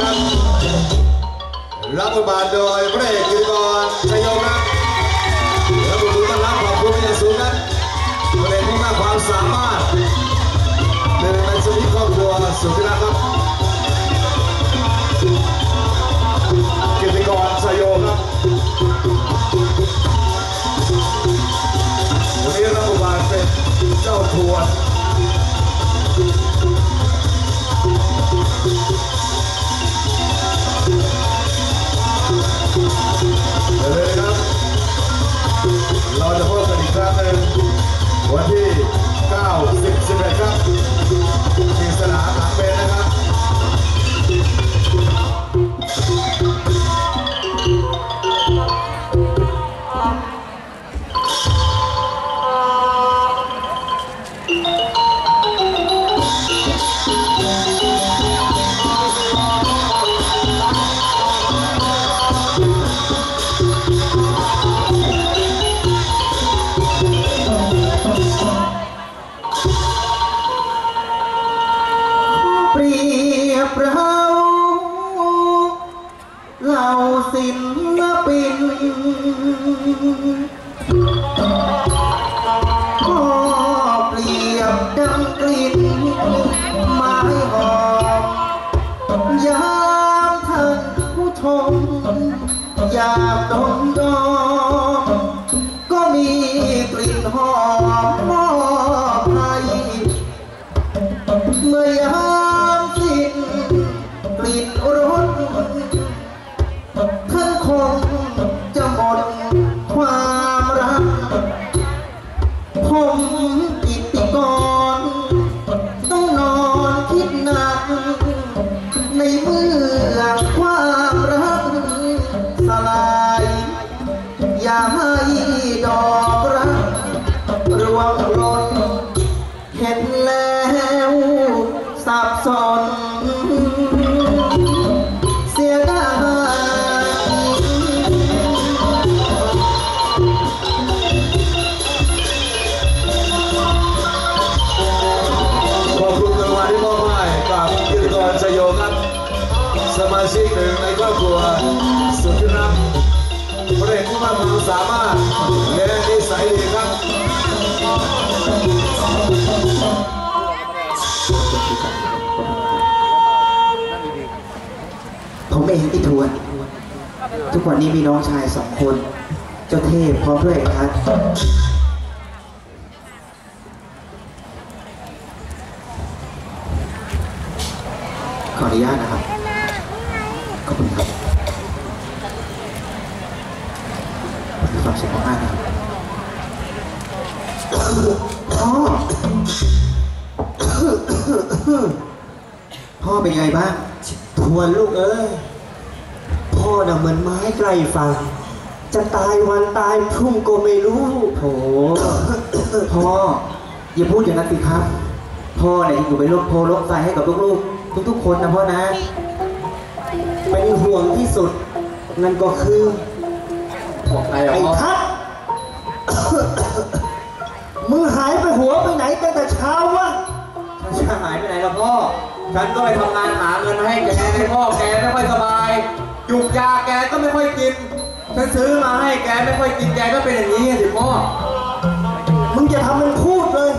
ครับรับบทบาทโดยพระเอกกิตกรชัยโยครับและบุคคลต้อนรับขอบคุณเป็นอย่างสูงครับพระเอกผู้มากความสามารถหนึ่งในสมาชิกครอบครัวสุธิรักครับกิติกรชัยโยครับวันนี้รับบทบาทเป็นเจ้าทวนา มาชิกหนึ่งในครอบครัวสุดที่รักพระเอกผู้มากความสามารถและนิสัยดีครับผมเองที่ทวน ทุกวันนี้มีน้องชายสองคน เจ้าเทพพร้อมด้วยเอกทัศน์ขออนุญาตนะครับ มีความสุขมากๆนะครับพ่อ พ่อเป็นไงบ้างทวนลูกเอ้ย พ่อน่ะเหมือนไม้ไกลฝั่งจะตายวันตายพรุ่งก็ไม่รู้โถพ่อ อย่าพูดอย่างนั้นสิครับ พ่อเนี่ยอยู่เป็นโรคโพโรคไฟให้กับลูกๆทุกๆคนนะพ่อนะ เป็นห่วงที่สุด นั่นก็คือไอ้ทัศน์ มึงหายไปหัวไปไหนตั้งแต่เช้าวะฉันจะหายไปไหนล่ะพ่อ ฉันก็ไปทำงานหาเงินมาให้แกในพ่อแกไม่ค่อยสบาย หยุกยาแกก็ไม่ค่อยกิน ฉันซื้อมาให้แกไม่ค่อยกินแกก็เป็นอย่างนี้สิพ่อ มึงจะทำเป็นพูดเลย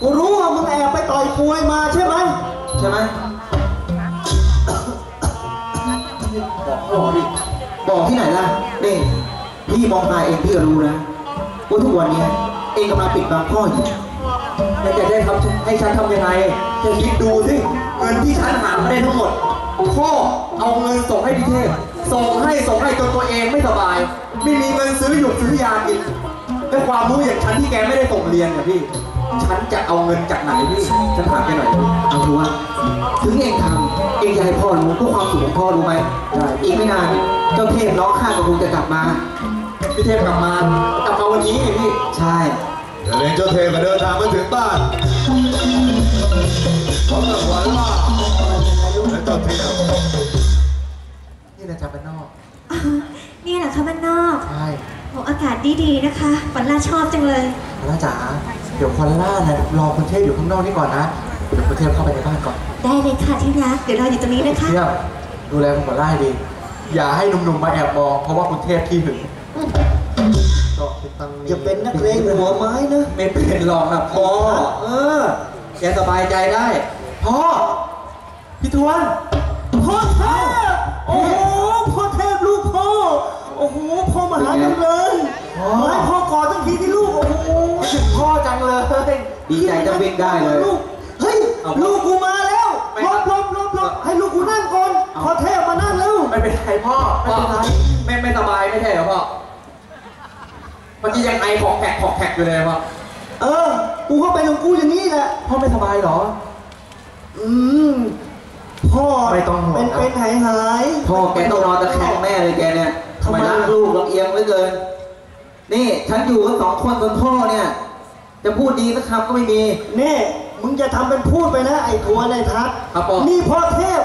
กูรู้ว่ามึงแอบไปต่อยมวยมาใช่ไหม ใช่ไหม บอกพ่อดิบอกที่ไหนล่ะนี่พี่มองตาเองพี่ก็รู้นะว่าทุกวันเนี้ ยเองกำลังปิดบังพ่ออยู่แล้วแกจะทำให้ฉันทำยังไงแกคิดดูสิเงินที่ฉันหามาได้ทั้งหมด พ่อเอาเงินส่งให้พี่เทพส่งให้ส่งให้จนตัวเองไม่สบาย ไม่มีเงินซื้อหยุกซื้อยากินแต่ความรู้อย่างฉันที่แกไม่ได้ส่งเรียนเนี่ยพี่ ฉันจะเอาเงินจากไหนพี่ ฉันถามแกหน่อยดิเอาดูว่า ถึงเองทำเองอยากให้พ่อรู้เพื่อความสุขของพ่อรู้ไหมได้อีกไม่นานเจ้าเทพน้องข้ากับคงจะกลับมาพี่เทพกลับมากลับมาวันนี้ไงพี่ ใช่ เดี๋ยวเองเจ้าเทพก็เดินทางมาถึงบ้านพร้อมกับขวัญล่าและเจ้าเทพนี่นะจ๊ะเป็นนอกนี่แหละคะบ้านนอกใช่โอ้อากาศดีๆนะคะฝันล่าชอบจังเลยควันล่าจ๋าเดี๋ยวควันล่านะรอคุณเทพอยู่ข้างนอกนี่ก่อนนะเดี๋ยวคุณเทพเข้าไปในบ้านก่อนได้เลยค่ะที่รักเดี๋ยวเราอยู่ตรงนี้นะคะ เที่ยวดูแลคุณขวัญล่าให้ดี อย่าให้หนุ่มๆมาแอบมองเพราะว่าคุณเทพที่หึง ก็เป็นตังอย่าเป็นนักเลงหัวไม้นะไม่เป็นหรอกนะพ่อเออแกสบายใจได้พ่อพี่ทวนพ่อเทพโอ้โหพ่อเทพลูกพ่อโอ้โหพ่อมาหาจังเลยพ่อให้พ่อกอดตั้งทีที่ลูกโอ้โหถึงพ่อจังเลยดีใจจะวิ่งได้เลยเฮ้ยเอาลูกกูมาแล้วไม่ลบลบลบลบให้ลูกกูนั่งก่อนพ่อเทพมานั่งแล้วไม่เป็นไรพ่อพ่อไม่ไม่สบายไม่ใช่เหรอพ่อ เมื่อกี้ยังไอของแขกของแขกอยู่เลยพ่อเออ กูก็เป็นของกูอย่างนี้แหละพ่อไม่สบายเหรอ อืม พ่อไม่ต้องห่วงเป็นครับเป็นหายหายพ่อแกต้องนอนตะแคงแม่เลยแกเนี่ยทำไมทำไมรักลูกลำเอียงเหลือเกิน นี่ฉันอยู่กันสองคนบนพ่อเนี่ย จะพูดดีสักคำก็ไม่มี นี่มึงจะทำเป็นพูดไปนะไอ้ทัวร์ในทัศน์ครับพ่อนี่พ่อเทพ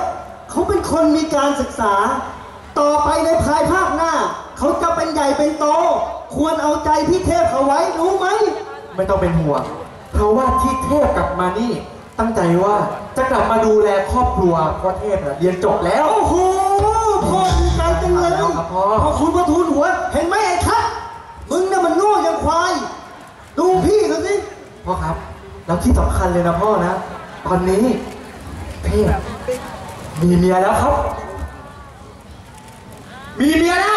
เขาเป็นคนมีการศึกษา ต่อไปในภายภาคหน้า เขาจะเป็นใหญ่เป็นโต ควรเอาใจพี่เทพเขาไว้รู้ไหม ไม่ต้องเป็นห่วง เพราะว่าที่เทพกลับมานี่ ตั้งใจว่าจะกลับมาดูแลครอบครัวเพราะเทพน่ะเรียนจบแล้ว โอ้โหพ่อดีใจจังเลยครับพ่อขอบคุณพระทูลหัว เห็นไหมไอ้ทัศน์มึงน่ะมันโง่อยังควาย ดูพี่เขาสิ พ่อครับ แล้วที่สำคัญเลยนะพ่อนะ ตอนนี้ เทพมีเมียแล้วครับ มีเมียแล้ว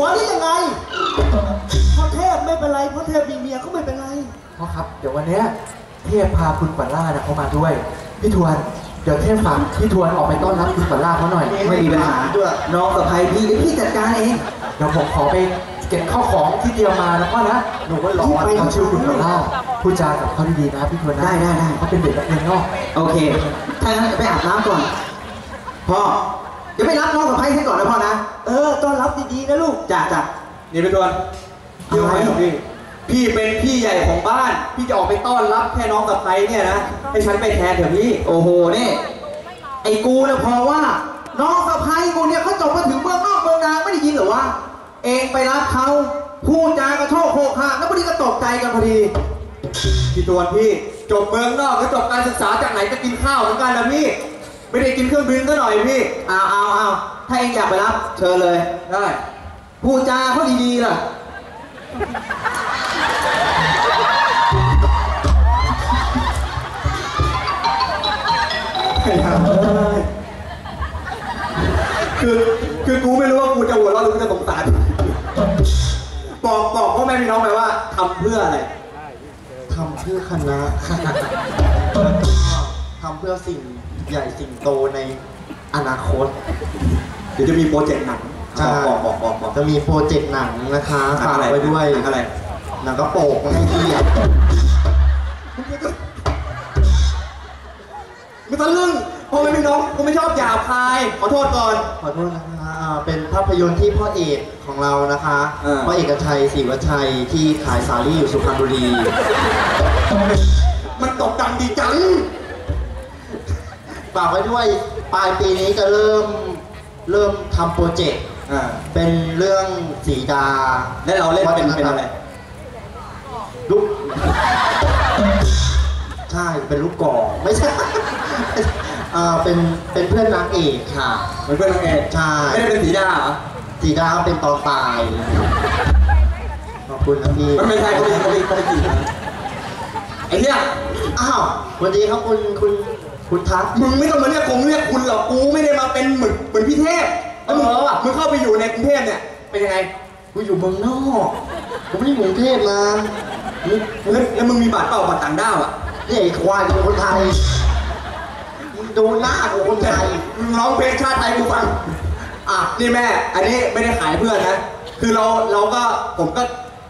ผัวได้ยังไงพระเทพไม่เป็นไรพระเทพมีเมียก็ไม่เป็นไรพ่อครับ เดี๋ยววันเนี้ยเทพพาคุณปัลล่านะเขามาด้วย พี่ทวน เดี๋ยวเทพฝากพี่ทวนออกไปต้อนรับคุณปัลล่าเขาหน่อย ไม่มีปัญหาด้วยน้องกับภัยพี่เดี๋ยวพี่จัดการเองเดี๋ยวผมขอไปเก็บข้าวของที่เตรียมมาแล้วก็นะ หนูก็รอไปเขาชื่อคุณปัลล่าพูดจากับเขาดีๆนะพี่ทวนนะได้ได้ได้ เขาเป็นเด็กนักเรียนนอก โอเค ถ้างั้นไปอาบน้ำก่อน พ่อ เดี๋ยวไปรับน้องกับภัยให้ก่อนนะพ่อนะ เออต้อนรับดีๆนะลูกจ้ะจ้ะนี่พี่ทวนพี่ทวนของพี่ พี่เป็นพี่ใหญ่ของบ้าน พี่จะออกไปต้อนรับแค่น้องกับใครเนี่ยนะ ให้ฉันไปแทนเถอะพี่ โอ้โหนี่ ไอ้กูเนี่ยพอว่า น้องสะพ้ายกูเนี่ยเขาจบมาถึงเมืองนอกเมืองนาไม่ได้ยินเหรอวะ เองไปรับเขาพูดจากระโชกโคกฮากแล้วพอดีก็ตกใจกันพอดีพี่ทวนพี่จบเมืองนอกแล้วจบการศึกษาจากไหนจะกินข้าวเหมือนกันนะพี่ ไม่ได้กินเครื่องบินซะหน่อยพี่เอาเอาเอาถ้าเองอยากไปรับ เชิญเลยได้พูดจาเขาดีๆล่ะคือคือกูไม่รู้ว่ากูจะหัวเราะหรือกูจะสงสารบอกบอกพ่อแม่พี่น้องไปว่าทำเพื่ออะไรทำเพื่อคณะแล้วก็ทำเพื่อสิ่ง ใหญ่สิ่งโตในอนาคต เดี๋ยวจะมีโปรเจกต์หนังใช่ บอกบอกบอกบอกจะมีโปรเจกต์หนังนะคะหนังฝากอะไรไว้ด้วยหนังอะไรหนังกระโปรงให้พี่อะไม่ต้องลึ่งพ่อแม่พี่น้องกูไม่ชอบหยาบคาย ขอโทษก่อน ขอโทษนะคะอ่าเป็นภาพยนตร์ที่พ่อเอกของเรานะคะเออ พ่อเอกชัยศรีวชัยที่ขายสาลี่อยู่สุพรรณบุรี มันตกดังดีจัง ฝากไว้ด้วยปลายปีนี้จะเริ่มเริ่มทำโปรเจกต์อ่าเป็นเรื่องสีดาแล้วเราเล่นเป็นเป็นอะไรลูกใช่เป็นลูกกอกไม่ใช่อ่าเป็นเป็นเพื่อนนางเอกค่ะเหมือนเพื่อนน้องเอกใช่ไม่ได้เป็นสีดาเหรอสีดาเป็นตอนตายขอบคุณนะพี่มันไม่ใช่เขาไม่เขาไม่เขาไม่จีบนะไอ้เนี่ยอ้าวสวันดีครับคุณคุณ คุณทักมึงไม่ต้องมาเรียกคงเรียกคุณหรอกกูไม่ได้มาเป็นเหมือนเหมือนพี่เทพแล้วมึงมึงเข้าไปอยู่ในกรุงเทพเนี่ยเป็นยังไงกูอยู่เมืองนอกกูไม่ได้อยู่กรุงเทพนะนี่แล้วแล้วมึงมีบัตรเปล่าบัตรต่างด้าวอะนี่ไอ้ควายกูเป็นคนไทยมึงดูหน้ากูคนไทยมึงร้องเพลงชาติไทยกูฟังอะนี่แม่ อันนี้ไม่ได้ขายเพื่อนนะ คือเราเราก็ผมก็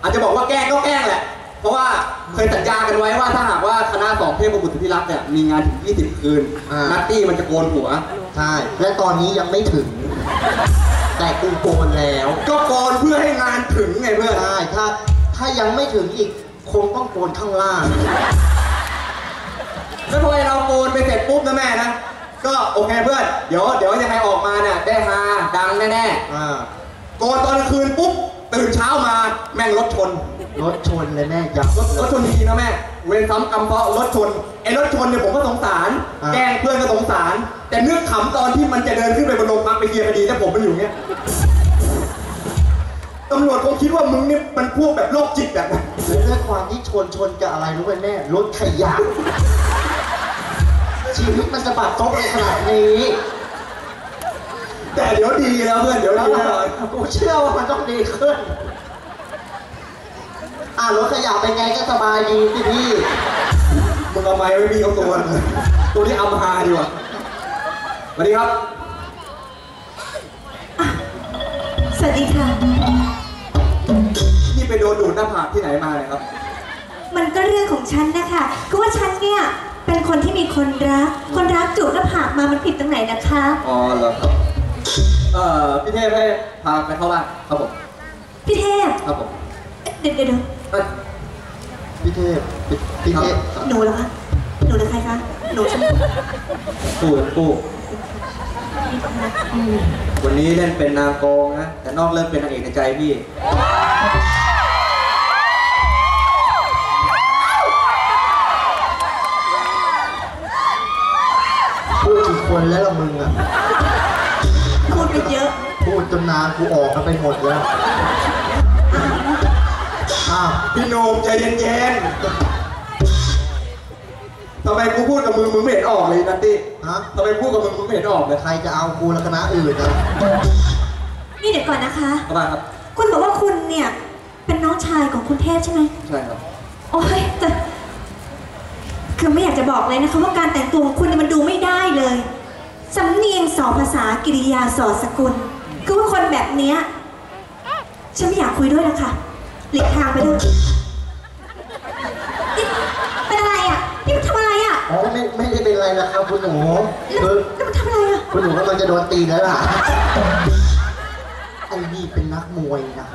อาจจะบอกว่าแกล้งก็แกล้งแหละ เพราะว่าเคยสัญญากันไว้ว่าถ้าหากว่าคณะสองเทพบุตรสุธิรักษ์เนี่ยมีงานถึง 20 คืนนัตตี้มันจะโกนหัว ใช่ และตอนนี้ยังไม่ถึง แต่กูโกนแล้วก็โกนเพื่อให้งานถึงไงเพื่อน ใช่ถ้าถ้ายังไม่ถึงอีก คงต้องโกนข้างล่าง แล้วพอเราโกนไปเสร็จปุ๊บนะแม่นะ ก็โอเคเพื่อน เดี๋ยวเดี๋ยวยังไงออกมาเนี่ยได้ฮาดังแน่อ่า ๆ โกนตอนกลางคืนปุ๊บตื่นเช้ามาแม่งรถชน รถชนเลยแม่ยับรถรถชนจริงๆนะแม่ เวรซ้ำกรรมเพราะรถชนไอ้รถชนเนี่ยผมก็สงสารอ่าแกล้งเพื่อนก็สงสาร แต่เนื้อขำตอนที่มันจะเดินขึ้นไปบนโรงพักไปเคลียร์คดีแล้วผมมันอยู่เงี้ยตำรวจคงคิดว่ามึงเนี่ยมันพวกแบบโรคจิตแบบนั้นแล้วด้วยความที่ชนชนกับอะไรรู้ไหมแม่รถขยะชีวิตมันจะบาดซบในขนาดนี้ แต่เดี๋ยวดีแล้วเพื่อนเดี๋ยวแล้วดีแน่นอนกูเชื่อว่ามันต้องดีขึ้น อ่ารถขยะเป็นไงก็สบายดีสิพี่ มึงเอาไม้ไม่มีเอาตัวเลยตัวนี้เอามาหาดีกว่าสวัสดีครับ สวัสดีค่ะ นี่ไปโดนดูดหน้าผากที่ไหนมาเนี่ยครับ มันก็เรื่องของฉันนะคะคือว่าฉันเนี่ยเป็นคนที่มีคนรัก คนรักจูบหน้าผากมา มันผิดตรงไหนนะคะ อ๋อเหรอครับ เอ่อพี่เทพให้พาไปเข้าบ้านครับผม พี่เทพ ครับผม เดี๋ยวเดี๋ยวเดี๋ยว เอ้ยพี่เทพพี่พี่เทพหนูเหรอคะ หนูหรือใครคะ หนูใช่ไหมปู่ปู่วันนี้เล่นเป็นนางโกงนะ แต่นอกเรื่องเป็นนางเอกในใจพี่ พูดกี่คนแล้วละมึงอะ พูดไปเยอะ พูดจนนานกูออกกันไปหมดแล้วอ้าว พี่โหนมใจเย็นๆทำไมกูพูดกับมึงมึงไม่เห็นออกเลยนัตตี้ฮะทำไมพูดกับมึงมึงไม่เห็นออกเลยใครจะเอากูและคณะอื่นนะนี่เดี๋ยวก่อนนะคะเข้าบ้านครับ คุณบอกว่าคุณเนี่ย เป็นน้องชายของคุณเทพใช่ไหม ใช่ครับ โอ้ยแต่คือไม่อยากจะบอกเลยนะคะว่าการแต่งตัวของคุณเนี่ยมันดูไม่ได้เลยสำเนียงสอภาษากิริยาสอสกุล คือว่าคนแบบเนี้ยฉันไม่อยากคุยด้วยนะคะ หลีกทางไปด้วยนี่เป็นอะไรอะนี่มันทำอะไรอะอ๋อไม่ไม่ได้เป็นไรนะครับคุณหนูแล้วคือแล้วมันทำอะไรอะคุณหนูกำลังจะโดนตีแล้วล่ะไอ้นี่เป็นนักมวยนะ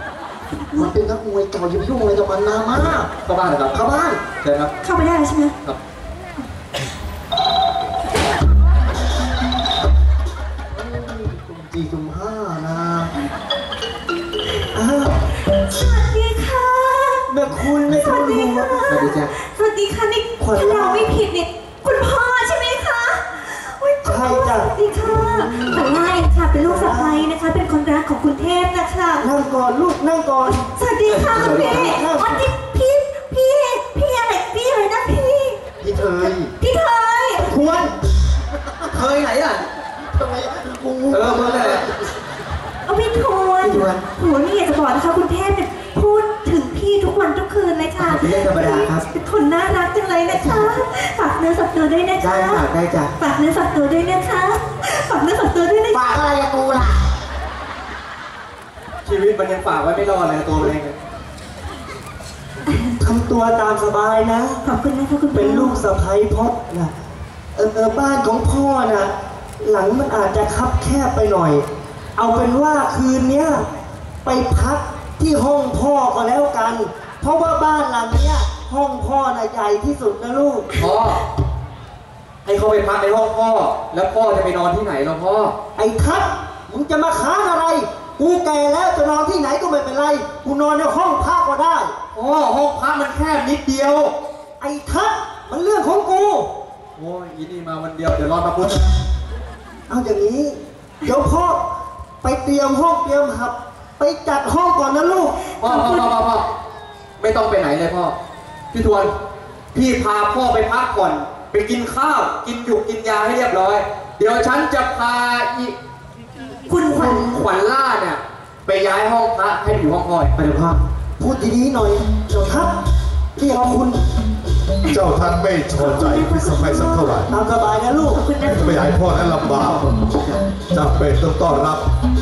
มันเป็นนักมวยเก่าอย่าไปยุ่งอะไรกับมันนะมากเข้าบ้านเลยครับเข้าบ้านเชิญครับเข้าไปได้แล้วใช่ไหมครับ คุณแม่สคุวัณสดีหัวค่ะสวัสดีจ้ะสวัสดีค่ะนี่ขวัญถ้าเราไม่ผิดเนี่ยคุณพ่อใช่ไหมคะอุ๊ยคุณพ่อใช่จ้ะ สวัสดีค่ะขวัญไล่ค่ะ เป็นลูกสะใภ้นะคะ เป็นคนรักของคุณเทพนะคะ นั่งก่อนลูกนั่งก่อน สวัสดีค่ะคุณพี่อ๋อที่พี่พี่พี่อะไรพี่อะไรนะพี่ พี่เทยพี่เทยทวนเคยไหนอะทำไมกูเออมึงแหละเอาพี่ทวน โหนี่อยากจะบอกนะคะคุณเทพเนี่ยพูดถึงพี่ ทุกวันทุกคืนเลยค่ะเป็นเรื่องธรรมดาครับเป็นคนน่ารักจังเลยนะคะฝากเนื้อฝากตัวด้วยนะคะได้ค่ะได้จ้ะฝากเนื้อฝากตัวด้วยนะคะฝากเนื้อฝากตัวด้วยนะคะฝากอะไรกับกูล่ะชีวิตมันยังฝากไว้ไม่รอดเลยตัวมันเองเนี่ยทำตัวตามสบายนะขอบคุณนะคะคุณพ่อเป็นลูกสะใภ้พ่อนะเออเออบ้านของพ่อนะหลังมันอาจจะคับแคบไปหน่อย เอาเป็นว่าคืนเนี้ยไปพัก ที่ห้องพ่อก็แล้วกัน เพราะว่าบ้านหลังเนี้ย ห้องพ่อน่ะใหญ่ที่สุดนะลูก พ่อ ให้เขาไปพักในห้องพ่อ แล้วพ่อจะไปนอนที่ไหนล่ะพ่อ ไอ้ทัศน์มึงจะมาค้างอะไร กูแก่แล้วจะนอนที่ไหนก็ไม่เป็นไร กูนอนในห้องพักก็ได้ พ่อห้องพักมันแคบนิดเดียว ไอ้ทัศน์มันเรื่องของกู โอ้ยอีนี่มาวันเดียวเดี๋ยวรอมาพุธเอาอย่างนี้ เดี๋ยวพ่อไปเตรียมห้องเตรียมหับ ไปจัดห้องก่อนนะลูก พ่อพ่อพ่อพ่อพ่อไม่ต้องไปไหนเลยพ่อ พี่ทวน พี่พาพ่อไปพักก่อน ไปกินข้าว กินหยุกกินยาให้เรียบร้อย เดี๋ยวฉันจะพาอีคุณขวัญขวัญล่าเนี่ย ไปย้ายห้องพระให้อยู่ห้องพ่อไปเดี๋ยวพ่อพูดดีๆหน่อยเดี๋ยวทัศน์เรียกคุณ เจ้าท่านไม่ชอใจพิสมัยสักเท่าไหร่ตามสบายนะลูกขอบคุณนะคะไม่อยากให้พ่อนั้นลำบากจำเป็นต้องต้อนรับ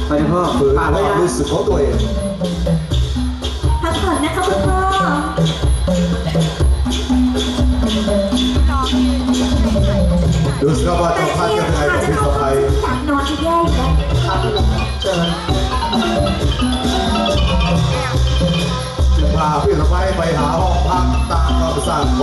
ไปเดี๋ยวพ่อฝืนความรู้สึกของตัวเองพักผ่อนนะคะคุณพ่อดูสิครับว่าเจ้าท่านจะเป็นไงกับพิสมัยอยากนอนจะแย่อยู่แล้วครับเชิญจึงพาพิสมัยไปหาห้องพักตา ม